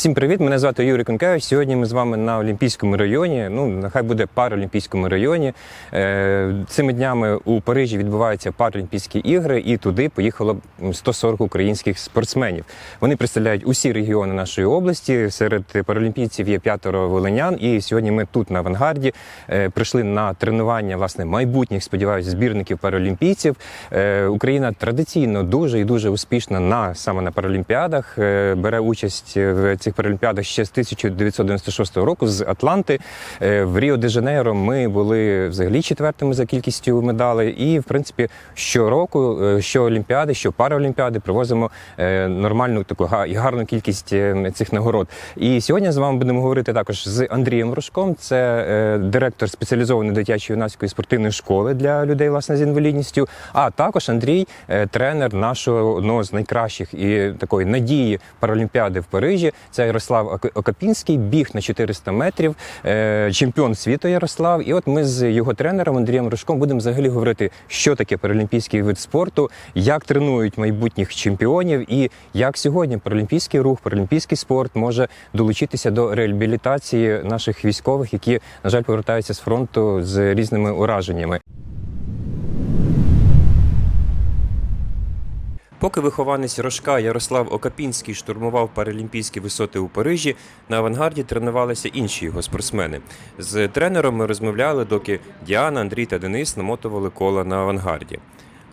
Всім привіт! Мене звати Юрій Конкевич. Сьогодні ми з вами на Олімпійському районі. Ну нехай буде Паралімпійському районі. Е, Цими днями у Парижі відбуваються Паралімпійські ігри, і туди поїхало 140 українських спортсменів. Вони представляють усі регіони нашої області. Серед паралімпійців є п'ятеро волинян. І сьогодні ми тут на авангарді е, прийшли на тренування власне майбутніх, сподіваюся, збірників паралімпійців. Е, Україна традиційно дуже і дуже успішна на саме на паралімпіадах. Бере участь в цих паралімпіадах ще з 1996 року з Атланти. Е, В Ріо де Жанейро ми були взагалі четвертими за кількістю медалей. І, в принципі, щороку, е, що Олімпіади, що Параолімпіади привозимо е, нормальну таку гарну кількість цих нагород. І сьогодні з вами будемо говорити також з Андрієм Рожком. Це директор спеціалізованої дитячої юнацької спортивної школи для людей власне з інвалідністю. А також Андрій, тренер нашого одного з найкращих і такої надії Паралімпіади в Парижі. Це Ярослав Ока- Окапінський, біг на 400 метрів, е, чемпіон світу Ярослав. І от ми з його тренером Андрієм Рожком будемо взагалі говорити, що таке паралімпійський вид спорту, як тренують майбутніх чемпіонів, і як сьогодні паралімпійський рух, паралімпійський спорт може долучитися до реабілітації наших військових, які на жаль повертаються з фронту з різними ураженнями. Поки вихованець Рожка Ярослав Окапінський штурмував паралімпійські висоти у Парижі, на авангарді тренувалися інші його спортсмени. З тренером ми розмовляли, доки Діана, Андрій та Денис намотували кола на авангарді.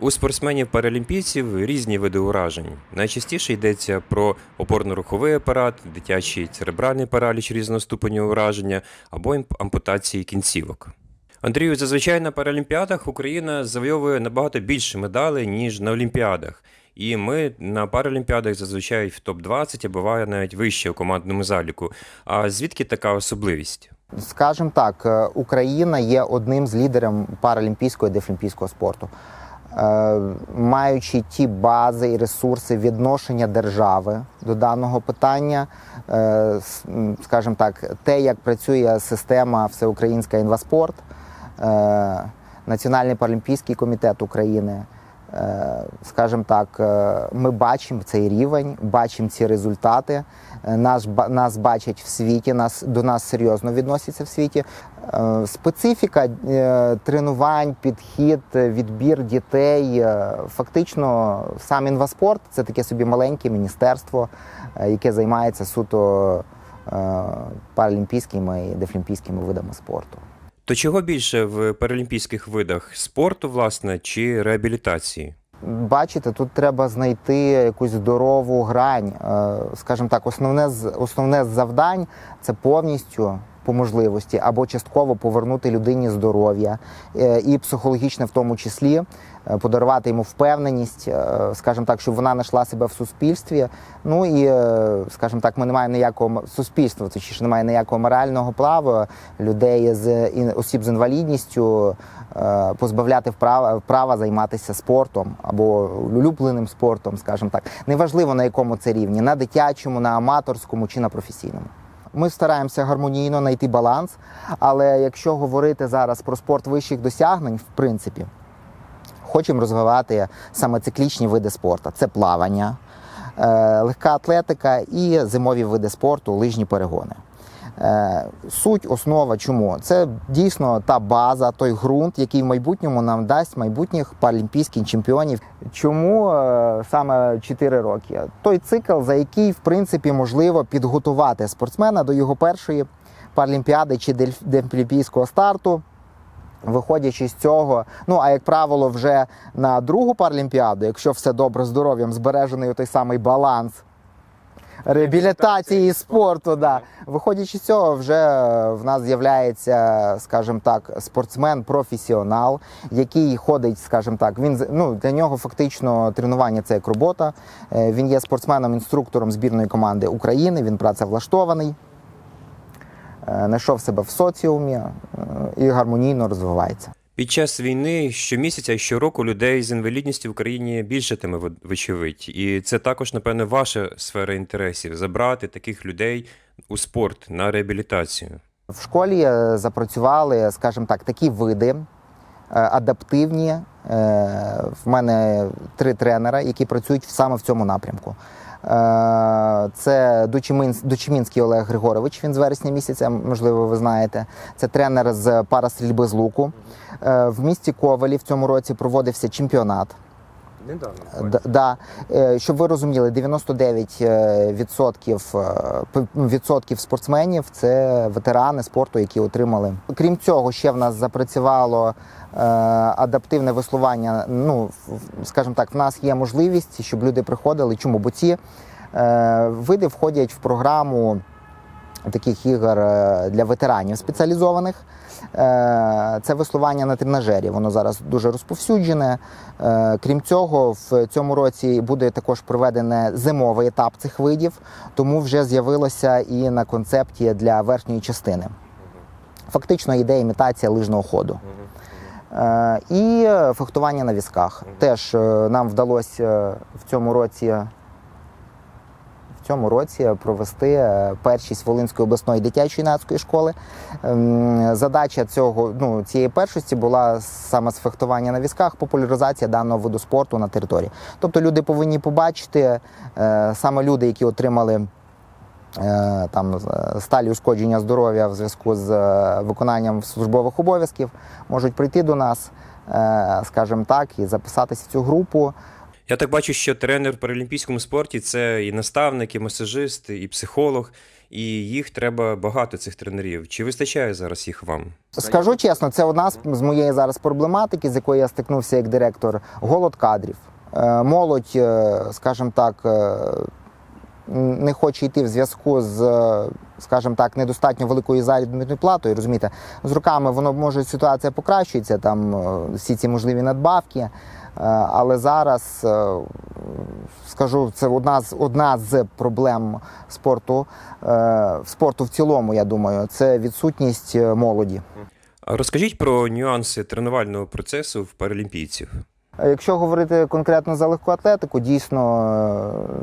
У спортсменів-паралімпійців різні види уражень. Найчастіше йдеться про опорно-руховий апарат, дитячий церебральний параліч різного ступеню ураження або ампутації кінцівок. Андрію, зазвичай на паралімпіадах Україна завойовує набагато більше медалей, ніж на Олімпіадах. І ми на паралімпіадах зазвичай в топ-20, а буває навіть вище у командному заліку. А звідки така особливість? Скажімо так, е, Україна є одним з лідерів паралімпійського і дефлімпійського спорту. Е, Маючи ті бази і ресурси відношення держави до даного питання, е, скажімо так, те, як працює система Всеукраїнська інваспорт, Національний паралімпійський комітет України. Е, Скажімо так, е, ми бачимо цей рівень, бачимо ці результати. Е, Нас, нас бачать в світі, нас, до нас серйозно відносяться в світі. Специфіка тренувань, підхід, відбір дітей. Фактично, сам інваспорт це таке собі маленьке міністерство, яке займається суто паралімпійськими і дефлімпійськими видами спорту. То чого більше в паралімпійських видах спорту, власне, чи реабілітації? Бачите, тут треба знайти якусь здорову грань. Е, Скажімо так, основне з основне завдань це повністю по можливості або частково повернути людині здоров'я е, і психологічне в тому числі. е, Подарувати йому впевненість, е, скажімо так, щоб вона знайшла себе в суспільстві. Ну і, скажімо так, ми не маємо ніякого суспільства, точніше немає ніякого морального права людей з осіб з інвалідністю позбавляти права, права займатися спортом або улюбленим спортом, скажімо так. Неважливо на якому це рівні, на дитячому, на аматорському чи на професійному. Ми стараємося гармонійно знайти баланс, але якщо говорити зараз про спорт вищих досягнень, в принципі, хочемо розвивати саме циклічні види спорту. Це плавання, е, легка атлетика і зимові види спорту, лижні перегони. Е, Суть, основа чому? Це дійсно та база, той ґрунт, який в майбутньому нам дасть майбутніх паралімпійських чемпіонів. Чому е, саме 4 роки? Той цикл, за який в принципі можливо підготувати спортсмена до його першої паралімпіади чи дельф- старту. Виходячи з цього, ну а як правило, вже на другу паралімпіаду, якщо все добре здоров'ям, збережений той самий баланс реабілітації і спорту. Да. Виходячи з цього, вже в нас з'являється, скажімо так, спортсмен-професіонал, який ходить, скажімо так, він ну, для нього фактично тренування це як робота. Е, Він є спортсменом-інструктором збірної команди України, він працевлаштований. е, Знайшов себе в соціумі е, і гармонійно розвивається. Під час війни щомісяця і щороку людей з інвалідністю в Україні більшатиме ви- вочевидь. І це також, напевно, ваша сфера інтересів забрати таких людей у спорт на реабілітацію. В школі е, запрацювали, скажімо так, такі види е, адаптивні. Е, В мене три тренера, які працюють саме в цьому напрямку. Е, Це Дучимінський Олег Григорович. Він з вересня місяця, можливо, ви знаєте. Це тренер з парастрільби з луку. Е, В місті Ковалі в цьому році проводився чемпіонат. Недавно. Да. Е, Щоб ви розуміли, 99% е, відсотків, е, відсотків спортсменів це ветерани спорту, які отримали. Крім цього, ще в нас запрацювало е, адаптивне веслування. Ну, скажімо так, в нас є можливість, щоб люди приходили. Чому? Бо ці е, види входять в програму таких ігор е, для ветеранів спеціалізованих. Е, Це веслування на тренажері. Воно зараз дуже розповсюджене. Е, Крім цього, в цьому році буде також проведений зимовий етап цих видів, тому вже з'явилося і на концепті для верхньої частини. Фактично йде імітація лижного ходу. І фехтування на візках. Теж нам вдалося в цьому році. Цьому році провести е, першість Волинської обласної дитячої юнацької школи. Ем, Задача цього ну цієї першості була саме з фехтування на візках, популяризація даного виду спорту на території. Тобто люди повинні побачити е, саме люди, які отримали. е, Там сталі ушкодження здоров'я в зв'язку з виконанням службових обов'язків можуть прийти до нас, скажімо так, і записатися в цю групу. Я так бачу, що тренер в паралімпійському спорті це і наставник, і масажист, і психолог, і їх треба багато цих тренерів. Чи вистачає зараз їх вам? Скажу чесно, це одна з, моєї зараз проблематики, з якою я стикнувся як директор. Голод кадрів. Е, Молодь, е, скажімо так, е, не хоче йти в зв'язку з, скажімо так, недостатньо великою заробітною платою. Розумієте, з роками воно може ситуація покращується, там е, всі ці можливі надбавки. Е, Але зараз е, скажу, це одна з одна з проблем спорту, спорту в цілому, я думаю, це відсутність молоді. Розкажіть про нюанси тренувального процесу в паралімпійців. Якщо говорити конкретно за легку атлетику, дійсно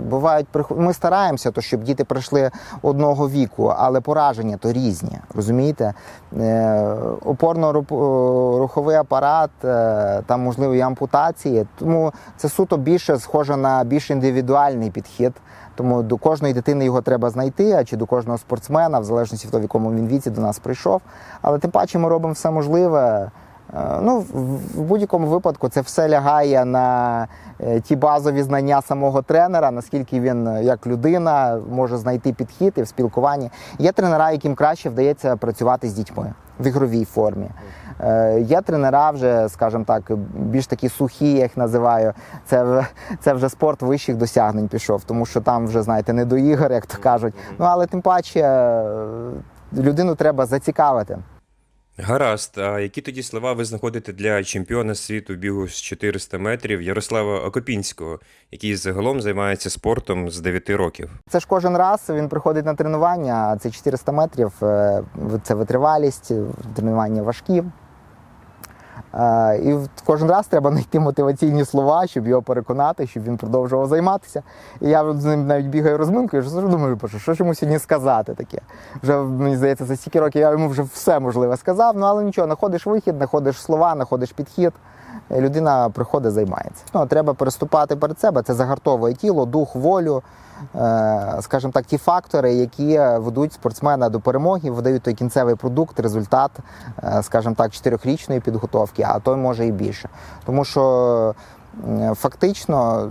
е, бувають Ми стараємося, то щоб діти прийшли одного віку, але пораження то різні. Розумієте? Е, Опорно-руховий апарат, е, там можливо і ампутації. Тому це суто більше схоже на більш індивідуальний підхід. Тому до кожної дитини його треба знайти, а чи до кожного спортсмена, в залежності від того, в якому він віці до нас прийшов. Але тим паче ми робимо все можливе. Е, Ну, в будь-якому випадку це все лягає на е, ті базові знання самого тренера, наскільки він е, як людина може знайти підхід і в спілкуванні. Є тренера, яким краще вдається працювати з дітьми в ігровій формі. Є тренера вже, скажімо так, більш такі сухі, я їх називаю. Це, це вже спорт вищих досягнень пішов, тому що там вже, знаєте, не до ігор, як то кажуть. Ну але тим паче людину треба зацікавити. Гаразд, а які тоді слова ви знаходите для чемпіона світу бігу з 400 метрів Ярослава Окопінського, який загалом займається спортом з 9 років? Це ж кожен раз він приходить на тренування, це 400 метрів, е, це витривалість, тренування важкі. Е, І кожен раз треба знайти мотиваційні слова, щоб його переконати, щоб він продовжував займатися. І я з ним навіть бігаю розминкою, що думаю, «Боже, що ж йому сьогодні сказати таке. Вже мені здається, за стільки років я йому вже все можливе сказав, ну але нічого, знаходиш вихід, знаходиш слова, знаходиш підхід. І Людина приходить, займається. Ну, треба переступати перед себе. Це загартовує тіло, дух, волю, е, скажімо так, ті фактори, які ведуть спортсмена до перемоги, видають той кінцевий продукт, результат, е, скажімо так, чотирьохрічної підготовки, а той може і більше. Тому що фактично,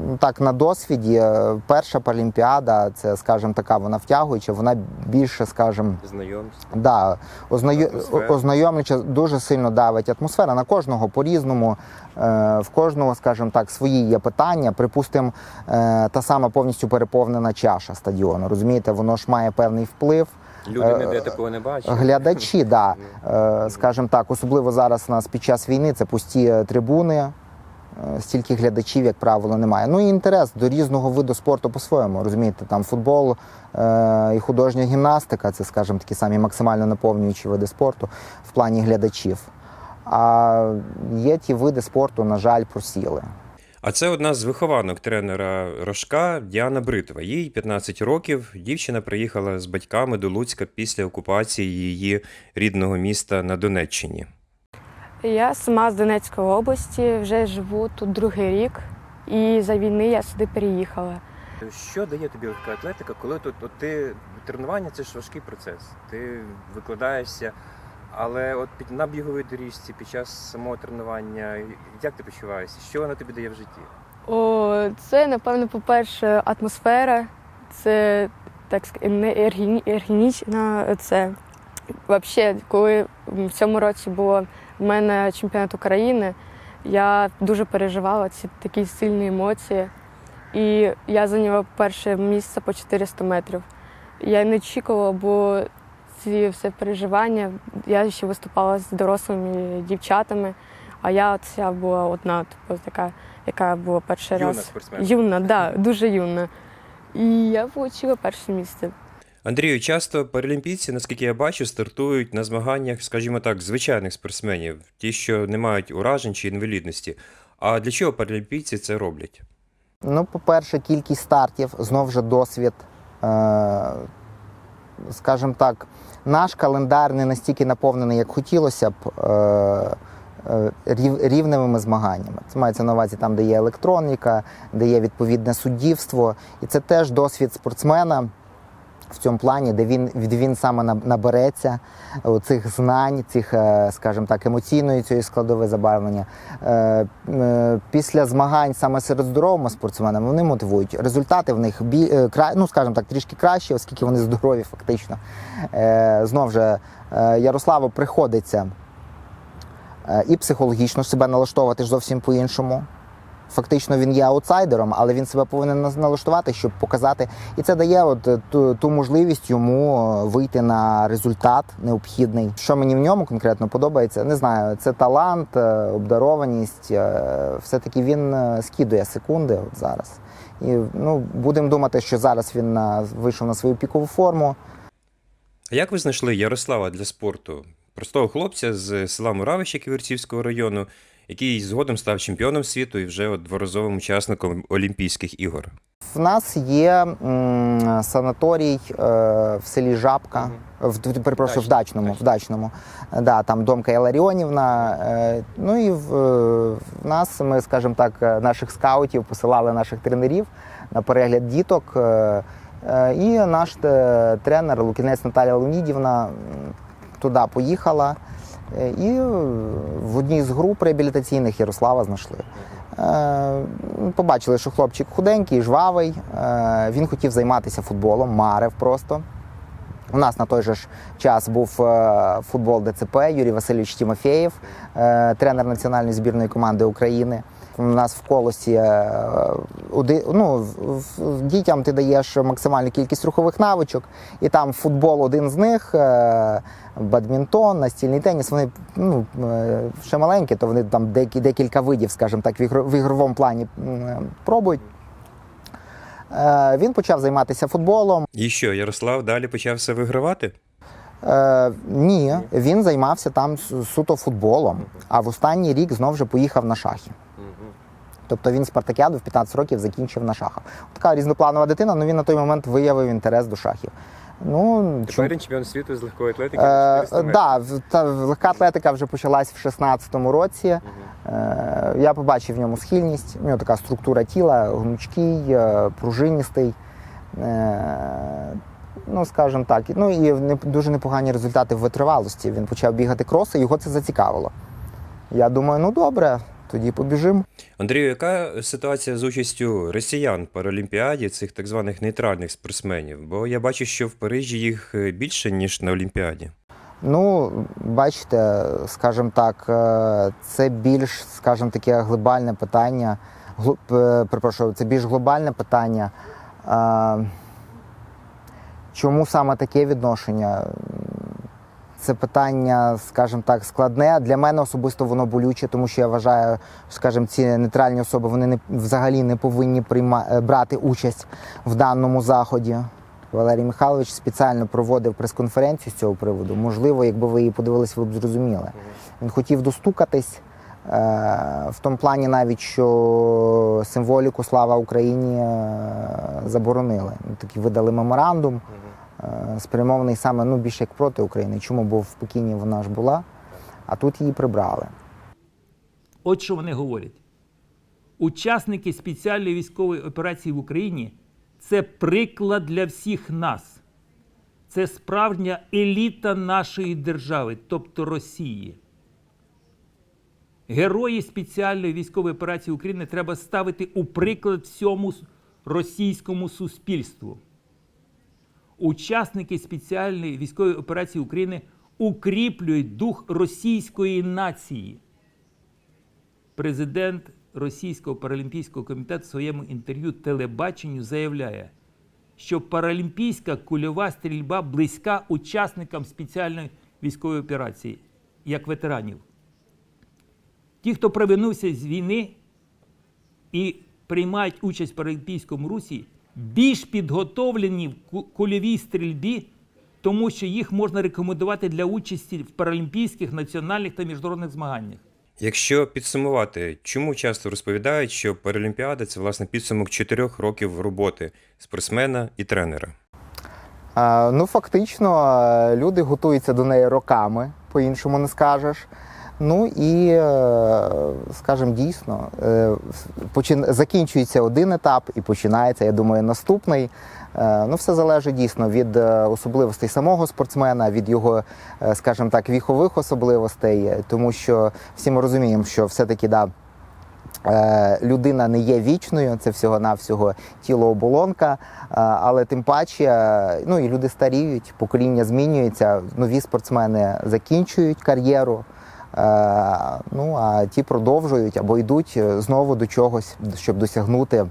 м, так на досвіді, е, перша паралімпіада, це, скажімо, така, вона втягуюча, вона більше, скажімо, Знайомство. Да, ознайо... Атмосфера. дуже сильно давить атмосфера на кожного по-різному. Е, в кожного, скажімо так, свої є питання. Припустимо, е, та сама повністю переповнена чаша стадіону. Розумієте, воно ж має певний вплив. Люди Е, ніде такого не бачать. Глядачі, да, е, скажімо так, особливо зараз у нас під час війни це пусті е, трибуни. Е, Стільки глядачів, як правило, немає. Ну і інтерес до різного виду спорту по-своєму. Розумієте, там футбол е, і художня гімнастика це, скажімо, такі самі максимально наповнюючі види спорту в плані глядачів. А є ті види спорту, на жаль, просіли. А це одна з вихованок тренера Рожка Діана Бритва. Їй 15 років. Дівчина приїхала з батьками до Луцька після окупації її рідного міста на Донеччині. Я сама з Донецької області, вже живу тут другий рік, і за війни я сюди переїхала. Що дає тобі легка атлетика, коли тут от ти тренування це ж важкий процес. Ти викладаєшся, але от під на біговій доріжці під час самого тренування, як ти почуваєшся? Що вона тобі дає в житті? О, це, напевно, по-перше, атмосфера. Це так не. Це взагалі, коли в цьому році було в мене чемпіонат України, я дуже переживала ці такі сильні емоції. І я зайняла перше місце по 400 метрів. Я не очікувала, бо ці все переживання. Я ще виступала з дорослими дівчатами, а я ця була одна, типу, така, яка була перший Юна раз. спортсменка. Юна, да, дуже юна. І я отримала перше місце. Андрію, часто паралімпійці, наскільки я бачу, стартують на змаганнях, скажімо так, звичайних спортсменів, ті, що не мають уражень чи інвалідності. А для чого паралімпійці це роблять? Ну, по-перше, кількість стартів, знов же досвід. Е, скажімо так, наш календар не настільки наповнений, як хотілося б. Е, е, рівневими змаганнями. Це мається на увазі там, де є електроніка, де є відповідне суддівство. І це теж досвід спортсмена в цьому плані, де він, де він саме на- набереться цих знань, цих, е, скажімо так, емоційної цієї складової забарвлення. Е, е, Після змагань саме серед здоровими спортсменами вони мотивують. Результати в них е, ну, скажімо так, трішки кращі, оскільки вони здорові, фактично. Е, Знов же е, Ярославу приходиться е, і психологічно себе налаштовувати ж зовсім по-іншому. Фактично він є аутсайдером, але він себе повинен налаштувати, щоб показати. І це дає от е, ту, ту можливість йому е, вийти на результат необхідний. Що мені в ньому конкретно подобається, не знаю. Це талант, е, обдарованість. е, Все-таки він скидує секунди от зараз. І ну, будемо думати, що зараз він вийшов на свою пікову форму. А як ви знайшли Ярослава для спорту? Простого хлопця з села Муравище Ківерцівського району, який згодом став чемпіоном світу і вже дворазовим учасником Олімпійських ігор. В нас є м, санаторій е, в селі Жабка, в, перепрошую, в Дачному. В Дачному. Да, там домка Іларіонівна. Е, ну і в, е, в нас ми, скажімо так, наших скаутів посилали наших тренерів на перегляд діток. Е, е, і наш е, тренер Лукінець Наталія Леонідівна туди поїхала. Е, І е, в одній з груп реабілітаційних Ярослава знайшли. Е, Побачили, що хлопчик худенький, жвавий. Він хотів займатися футболом, марив просто. У нас на той же ж час був футбол ДЦП Юрій Васильович Тімофєєв, тренер національної збірної команди України. У нас в колосі е, ну, дітям ти даєш максимальну кількість рухових навичок, і там футбол один з них, е, бадмінтон, настільний теніс. Вони ну, е, ще маленькі, то вони там декілька видів, скажімо так, в ігровому плані пробують. Він почав займатися футболом. І що, Ярослав далі почався вигравати? Е, ні, він займався там суто футболом, а в останній рік знов же поїхав на шахи. Тобто він спартакіаду в 15 років закінчив на шахах. Така різнопланова дитина, але він на той момент виявив інтерес до шахів. Ну, чому- він чемпіон світу з легкої атлетики. Е, да, та легка атлетика вже почалась в 16-му році. Е, я побачив в ньому схильність. У нього така структура тіла, гнучкий, е, пружиністий. Е, ну, скажімо так. Ну і не, дуже непогані результати в витривалості. Він почав бігати кроси, його це зацікавило. Я думаю, ну добре, тоді побіжимо. Андрію, яка ситуація з участю росіян в Паралімпіаді, цих так званих нейтральних спортсменів? Бо я бачу, що в Парижі їх е, більше, ніж на Олімпіаді. Ну, бачите, скажімо так, е, це більш, скажімо, таке глобальне питання. Глу- е, Перепрошую, це більш глобальне питання. Чому саме таке відношення? Це питання, скажімо так, складне. Для мене особисто воно болюче, тому що я вважаю, скажімо, ці нейтральні особи вони не, взагалі не повинні прийма, е, брати участь в даному заході. Валерій Михайлович спеціально проводив прес-конференцію з цього приводу. Можливо, якби ви її подивились, ви б зрозуміли. Він хотів достукатись е, в тому плані, навіть що символіку Слава Україні е, заборонили. Такі видали меморандум, спрямований саме ну, більше як проти України. Чому? Бо в Пекіні вона ж була, а тут її прибрали. От що вони говорять. Учасники спеціальної військової операції в Україні це приклад для всіх нас. Це справжня еліта нашої держави, тобто Росії. Герої спеціальної військової операції України треба ставити у приклад всьому російському суспільству. Учасники спеціальної військової операції України укріплюють дух російської нації. Президент Російського паралімпійського комітету в своєму інтерв'ю телебаченню заявляє, що паралімпійська кульова стрільба близька учасникам спеціальної військової операції, як ветеранів. Ті, хто провинувся з війни і приймають участь в паралімпійському русі, більш підготовлені в кульовій стрільбі, тому що їх можна рекомендувати для участі в паралімпійських національних та міжнародних змаганнях. Якщо підсумувати, чому часто розповідають, що Паралімпіада це власне підсумок чотирьох років роботи спортсмена і тренера. Ну, фактично, е, люди готуються до неї роками, по-іншому не скажеш. Ну і, е, скажімо, дійсно, е, закінчується один етап і починається, я думаю, наступний. Е, Ну, все залежить дійсно від особливостей самого спортсмена, від його, скажімо так, вікових особливостей, тому що всі ми розуміємо, що все-таки да, людина не є вічною, це всього-навсього тіло оболонка, е, але тим паче, ну і люди старіють, покоління змінюється, нові спортсмени закінчують кар'єру. Е, Ну а ті продовжують або йдуть е, знову до чогось, щоб досягнути